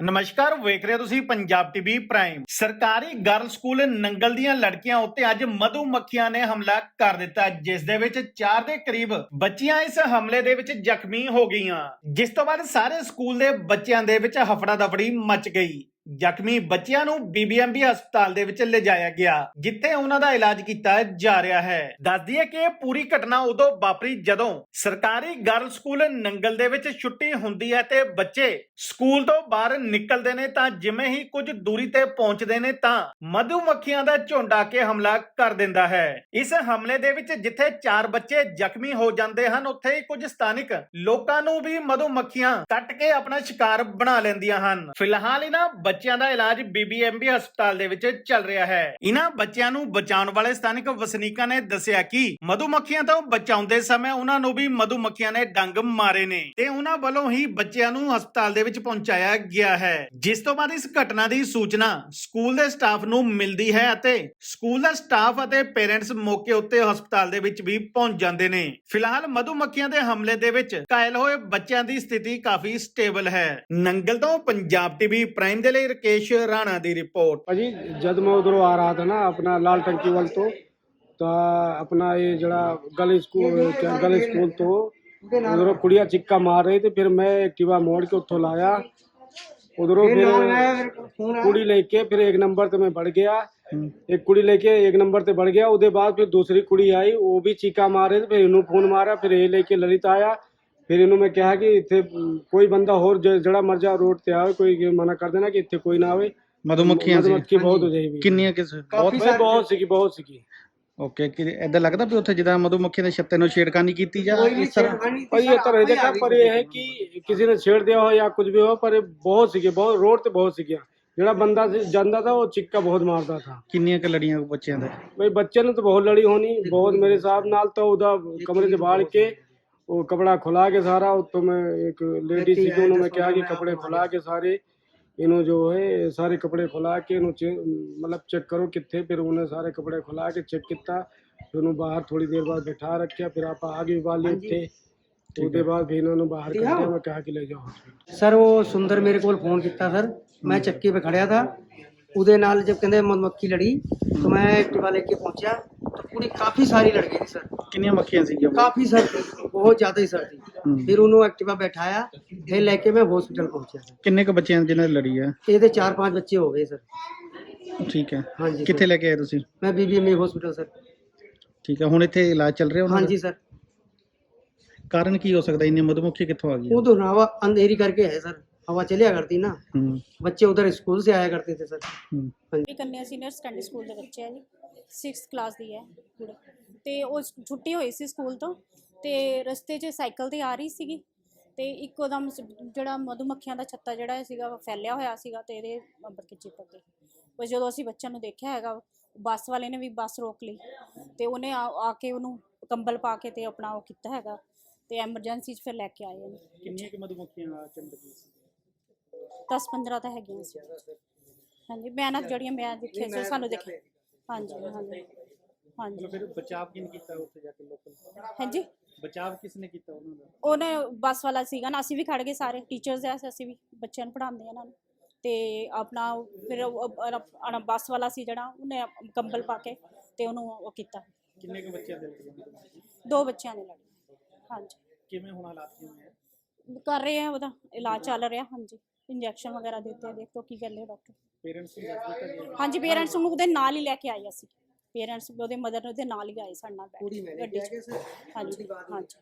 ਨਮਸਕਾਰ, ਵੇਖ ਰਹੇ ਤੁਸੀਂ ਪੰਜਾਬ ਟੀਵੀ ਪ੍ਰਾਈਮ। ਸਰਕਾਰੀ ਗਰਲ ਸਕੂਲ ਨੰਗਲ ਦੀਆਂ ਲੜਕੀਆਂ ਉੱਤੇ ਅੱਜ ਮਧੂ ਮੱਖੀਆਂ ਨੇ ਹਮਲਾ ਕਰ ਦਿੱਤਾ, ਜਿਸ ਦੇ ਵਿੱਚ 4 ਦੇ ਕਰੀਬ ਬੱਚੀਆਂ ਇਸ ਹਮਲੇ ਦੇ ਵਿੱਚ ਜ਼ਖਮੀ ਹੋ ਗਈਆਂ। ਜਿਸ ਤੋਂ ਬਾਅਦ ਸਾਰੇ ਸਕੂਲ ਦੇ ਬੱਚਿਆਂ ਦੇ ਵਿੱਚ ਹਫੜਾ ਦਫੜੀ ਮਚ ਗਈ। ਜ਼ਖਮੀ ਬੱਚਿਆਂ ਨੂੰ ਬੀਬੀਐਮਬੀ ਹਸਪਤਾਲ ਦੇ ਵਿੱਚ ਲਿਜਾਇਆ ਗਿਆ, ਜਿੱਥੇ ਉਹਨਾਂ ਦਾ ਇਲਾਜ ਕੀਤਾ ਜਾ ਰਿਹਾ ਹੈ। ਦੱਸਦੀ ਹੈ ਕਿ ਇਹ ਪੂਰੀ ਘਟਨਾ ਉਦੋਂ ਵਾਪਰੀ ਜਦੋਂ ਸਰਕਾਰੀ ਗਰਲ ਸਕੂਲ ਨੰਗਲ ਦੇ ਵਿੱਚ ਛੁੱਟੀ ਹੁੰਦੀ ਹੈ ਤੇ ਬੱਚੇ ਸਕੂਲ ਤੋਂ ਬਾਹਰ ਨਿਕਲਦੇ ਨੇ ਤਾਂ ਜਿਵੇਂ ਹੀ ਕੁਝ ਦੂਰੀ ਤੇ ਪਹੁੰਚਦੇ ਨੇ ਤਾਂ ਮਧੂ ਮੱਖੀਆਂ ਦਾ ਝੁੰਡ ਆ ਕੇ ਹਮਲਾ ਕਰ ਦਿੰਦਾ ਹੈ। ਇਸ ਹਮਲੇ ਦੇ ਵਿੱਚ ਜਿੱਥੇ ਚਾਰ ਬੱਚੇ ਜ਼ਖਮੀ ਹੋ ਜਾਂਦੇ ਹਨ, ਉੱਥੇ ਹੀ ਕੁਝ ਸਥਾਨਿਕ ਲੋਕਾਂ ਨੂੰ ਵੀ ਮਧੂ ਮੱਖੀਆਂ ਕੱਟ ਕੇ ਆਪਣਾ ਸ਼ਿਕਾਰ ਬਣਾ ਲੈਂਦੀਆਂ ਹਨ। ਫਿਲਹਾਲ ਇਹਨਾਂ ਬੱਚਿਆਂ ਦਾ ਇਲਾਜ ਬੀਬੀਐਮਬੀ ਹਸਪਤਾਲ ਦੇ ਵਿੱਚ ਚੱਲ ਰਿਹਾ ਹੈ। ਇਹਨਾਂ ਬੱਚਿਆਂ ਨੂੰ ਬਚਾਉਣ ਵਾਲੇ ਸਥਾਨਿਕ ਵਸਨੀਕਾਂ ਨੇ ਦੱਸਿਆ ਕਿ ਮਧੂਮੱਖੀਆਂ ਤੋਂ ਬਚਾਉਂਦੇ ਸਮੇਂ ਉਹਨਾਂ ਨੂੰ ਵੀ ਮਧੂ ਨੇ ਡੰਗ ਮਾਰੇ ਨੇ ਤੇ ਉਹਨਾਂ ਵੱਲੋਂ ਹੀ ਬੱਚਿਆਂ ਨੂੰ ਹਸਪਤਾਲ ਦੇ ਵਿੱਚ ਪਹੁੰਚਾਇਆ ਗਿਆ ਹੈ। ਜਿਸ ਤੋਂ ਬਾਅਦ ਇਸ ਘਟਨਾ ਦੀ ਸੂਚਨਾ ਸਕੂਲ ਦੇ ਸਟਾਫ ਨੂੰ ਮਿਲਦੀ ਹੈ ਅਤੇ ਸਕੂਲ ਦਾ ਸਟਾਫ ਅਤੇ ਪੇਰੈਂਟਸ ਮੌਕੇ ਉੱਤੇ ਹਸਪਤਾਲ ਦੇ ਵਿੱਚ ਵੀ ਪਹੁੰਚ ਜਾਂਦੇ ਨੇ। ਫਿਲਹਾਲ ਮਧੂਮੱਖੀਆਂ ਦੇ ਹਮਲੇ ਦੇ ਵਿੱਚ ਘਾਇਲ ਹੋਏ ਬੱਚਿਆਂ ਦੀ ਸਥਿਤੀ ਕਾਫੀ ਸਟੇਬਲ ਹੈ। ਨੰਗਲ ਤੋਂ ਪੰਜਾਬ ਟੀਵੀ ਪ੍ਰਾਈਮ ਦੇ ਲਈ ਰਕੇਸ਼ ਰਾਣਾ ਦੀ ਰਿਪੋਰਟ ਭਾਜੀ ਜਦ ਮੈਂ ਉਧਰੋਂ ਆ ਰਹਾ था ना अपना लाल टंकी वाल तो तो अपना ये जरा गली स्कूल क्या गली स्कूल तो उधरों कुड़िया चिक्का मार रही थी फिर मैं एक्टिवा मोड़ के उत्थों लाया उधरों फिर कुड़ी लेके फिर एक नंबर ਤੇ ਮੈਂ ਵੜ ਗਿਆ ਇੱਕ ਕੁੜੀ ਲੈ ਕੇ ਇੱਕ ਨੰਬਰ ਤੇ ਵੜ ਗਿਆ ਉਹਦੇ ਬਾਅਦ ਫਿਰ ਦੂਸਰੀ ਕੁੜੀ ਆਈ ਉਹ ਵੀ ਚੀਕਾ ਮਾਰੇ ਤੇ ਫਿਰ ਇਹਨੂੰ ਫੋਨ ਮਾਰਿਆ ਫਿਰ ਇਹ ਲੈ ਕੇ ਲਲਿਤ ਆਇਆ ਫਿਰ ਇਹਨੂੰ ਮੈਂ ਕਿਹਾ ਕਿ ਇੱਥੇ ਅਮ, ਕੋਈ ਬੰਦਾ ਹੋਰ ਜ- ਜਿਹੜਾ ਮਰਜਾ ਰੋਡ ਤੇ ਆਵੇ ਕੋਈ ਮਨਾ ਕਰ ਦੇਣਾ ਕਿ ਇੱਥੇ ਕੋਈ ਨਾ ਆਵੇ ਮਧੂਮੱਖੀਆਂ ਸੀ ਮਧੂਮੱਖੀ ਬਹੁਤ ਹੋ ਜਾਏਗੀ ਕਿੰਨੀਆਂ ਕਿਸ ਬਹੁਤ ਬਹੁਤ ਬਹੁਤ ਸੀਗੀ ਬਹੁਤ ਸੀਗੀ ਓਕੇ ਕਿ ਇਦਾਂ ਲੱਗਦਾ ਵੀ ਉੱਥੇ ਜਿੱਦਾਂ ਮਧੂਮੱਖੀਆਂ ਦੇ ਛੱਤੇ ਨੂੰ ਛੇੜਖਾਨੀ ਕੀਤੀ ਜਾਂ ਇਸ ਤਰ੍ਹਾਂ पर ये तो रह देखा पर ये है कि किसी ने छेड़ दिया हो या कुछ भी हो पर ये बहुत सीखे बहुत रोड ਤੇ ਬਹੁਤ ਸੀਗੀਆਂ ਜਿਹੜਾ ਬੰਦਾ ਸੀ- ਜਾਂਦਾ था वो चिक्का बहुत मारता था ਕਿੰਨੀਆਂ ਕੁ ਲੜੀਆਂ ਬੱਚਿਆਂ ਦੇ भाई बच्चे ने तो बहुत लड़ी होनी बहुत मेरे हिसाब नाल तो उधर कमरे से बाहर के वो कपड़ा खुला के सारा तो मैं एक लेडी सी को उन्होंने कहा कि कपड़े खुला के सारे इन्हों जो है सारे कपड़े खुला के इन्हों चे- मतलब चेक करो कितने फिर उन्हें सारे कपड़े खुला के चेक किया फिर उन्होंने बाहर थोड़ी देर बाद बैठा रखा फिर आप आगे वाले थे ਉਹਦੇ ਬਾਅਦ ਫਿਰ ਇਹਨਾਂ ਨੂੰ ਬਾਹਰ ਕੱਢਿਆ ਮੈਂ ਕਿਹਾ ਕਿ ਲੈ ਜਾਓ hospital। ਸਰ ਉਹ ਸੁੰਦਰ ਮੇਰੇ ਕੋਲ ਫੋਨ ਕੀਤਾ ਸਰ ਮੈਂ ਚੱਕੀ 'ਤੇ ਖੜਿਆ ਥਾ ਉਹਦੇ ਨਾਲ ਜਦ ਕਹਿੰਦੇ ਮਧਮੱਖੀ ਲੜੀ तो मैं एक्टिवा लेके पहुंचा तो पूरी काफी सारी लड़ गई थी सर ਕਿੰਨੀਆਂ ਮੱਖੀਆਂ ਸੀਗੀਆਂ काफी सर थी बहुत ज्यादा ही सर थी ਹੂੰ। फिर उन्होंने एक्टिवा बैठाया फिर लेके मैं हॉस्पिटल पहुंचा सर ਕਿੰਨੇ ਕੁ ਬੱਚਿਆਂ ਜਿਨ੍ਹਾਂ ਦੀ ਲੜੀ ਆ ਇਹਦੇ ਚਾਰ ਪੰਜ ਬੱਚੇ ਹੋ ਗਏ ਸਰ ਠੀਕ ਹੈ ਹਾਂਜੀ ਕਿੱਥੇ ਲੈ ਕੇ ਆਏ ਤੁਸੀਂ ਮੈਂ ਬੀਬੀਐਮਏ ਹਸਪੀਟਲ ਸਰ ਠੀਕ ਹੈ ਹੁਣ ਇੱਥੇ ਇਲਾਜ ਚੱਲ ਰਿਹਾ ਉਹਨਾਂ ਹਾਂਜੀ ਦਾ ਸਰ ਕਾਰਨ ਕੀ ਹੋ ਸਕਦਾ ਇੰਨੇ ਮਧੂਮੱਖੀ ਕਿੱਥੋਂ ਆ ਗਈਆਂ वो तो हवा अंधेरी करके है सर हवा चलिया करती ना ਹੂੰ बच्चे उधर स्कूल से आया करते थे सर ਹੂੰ ਇਹ ਕੰਨਿਆ ਸੀਨੀਅਰ ਸੈਕੰਡਰੀ ਸਕੂਲ ਦੇ ਬੱਚੇ ਆ ਜੀ 6th ਕਲਾਸ ਦੀ ਹੈ ਕੁੜੀ ਤੇ ਉਹ ਸ- ਛੁੱਟੀ ਹੋਈ ਸੀ ਸਕੂਲ ਤੋਂ ਤੇ ਰਸਤੇ 'ਚ ਸਾਈਕਲ ਤੇ ਆ ਰਹੀ ਸੀਗੀ ਤੇ ਇੱਕੋ ਦਮ ਸ- ਜਿਹੜਾ ਮਧੂਮੱਖੀਆਂ ਦਾ ਛੱਤਾ ਜਿਹੜਾ ਸੀਗਾ ਫੈਲਿਆ ਹੋਇਆ ਸੀਗਾ ਤੇ ਇਹਦੇ ਅੰਦਰ ਕੇ ਚਿਪਕ ਗਈ ਬਸ ਜਦੋਂ ਅਸੀਂ ਬੱਚਿਆਂ ਨੂੰ ਦੇਖਿਆ ਹੈਗਾ ਬੱਸ ਵਾਲੇ ਨੇ ਵੀ ਬੱਸ ਰੋਕ ਲਈ ਤੇ ਉਹਨੇ ਆ ਆ ਕੇ ਉਹਨੂੰ ਕੰਬਲ ਪਾ ਕੇ ਤੇ ਆਪਣਾ ਉਹ ਕੀਤਾ ਹੈਗਾ ਤੇ ਐਮਰਜੈਂਸੀ 'ਚ ਫਿਰ ਲੈ ਕੇ ਆਏ ਉਹਨੂੰ ਕਿੰਨੀਆਂ ਕੁ ਮਧੂਮੱਖੀਆਂ ਚੰਬਕ ਸੀ? 10 15 ਤਾਂ ਹੈਗੀਆਂ ਸੀ। ਹਾਂਜੀ ਮੈਂ ਨਾ ਜਿਹੜੀਆਂ ਮੈਂ ਦੇਖੀਆਂ ਸੀ ਸਾਨੂੰ ਦੇਖੇ। ਹਾਂਜੀ ਹਾਂਜੀ। ਹਾਂਜੀ। ਫਿਰ ਬਚਾਅ ਕਿਨ ਕੀਤਾ ਉੱਥੇ ਜਾ ਕੇ ਲੋਕਲ ਹਾਂਜੀ। ਬਚਾਅ ਕਿਸ ਨੇ ਕੀਤਾ ਉਹਨਾਂ ਦਾ? ਉਹਨੇ ਬੱਸ ਵਾਲਾ ਸੀਗਾ ਨਾ ਅਸੀਂ ਵੀ ਖੜ ਗਏ ਸਾਰੇ ਟੀਚਰਸ ਐ ਅਸੀਂ ਵੀ ਬੱਚਿਆਂ ਨੂੰ ਪੜ੍ਹਾਉਂਦੇ ਆ ਇਹਨਾਂ ਨੂੰ। ਤੇ ਆਪਣਾ ਉਹ ਫਿਰ ਉਹ- ਉਹ- ਆਪਣਾ ਬੱਸ ਵਾਲਾ ਸੀ ਜਿਹੜਾ ਉਹਨੇ ਕੰਬਲ ਪਾ ਕੇ ਤੇ ਉਹਨੂੰ ਉਹ ਕੀਤਾ। ਕਿੰਨੇ ਕੁ ਬੱਚਿਆਂ ਦੇ ਲੜੀਆਂ ਦੋ ਬੱਚਿਆਂ ਨੇ ਲੜੀ ਹਾਂਜੀ। ਕਿਵੇਂ ਹੁਣ ਹਾਲਾਤ ਕਿਵੇਂ ਹੈ ਕਰ ਰਹੇ ਆ ਉਹਦਾ ਇਲਾਜ ਚੱਲ ਰਿਹਾ ਹਾਂਜੀ। ਇੰਜੈਕਸ਼ਨ ਵਗੈਰਾ ਦਿੱਤੇ ਆ ਦੇਖੋ ਕੀ ਕਹਿੰਦੇ ਡਾਕਟਰ ਪੇਰੈਂਟਸ ਨੂੰ ਦੱਸ ਦਿੱਤਾ ਹਾਂਜੀ ਪੇਰੈਂਟਸ ਨੂੰ ਉਹਦੇ ਨਾਲ ਹੀ ਲੈ ਕੇ ਆਏ ਅਸੀਂ। ਪੇਰੈਂਟਸ ਉਹਦੇ ਮਦਰ ਨੂੰ ਉਹਦੇ ਨਾਲ ਹੀ ਆਏ ਸਾਡੇ ਨਾਲ ਬੈਠ ਕੇ ਗੱਡੀ 'ਚ। ਹਾਂਜੀ ਹਾਂਜੀ।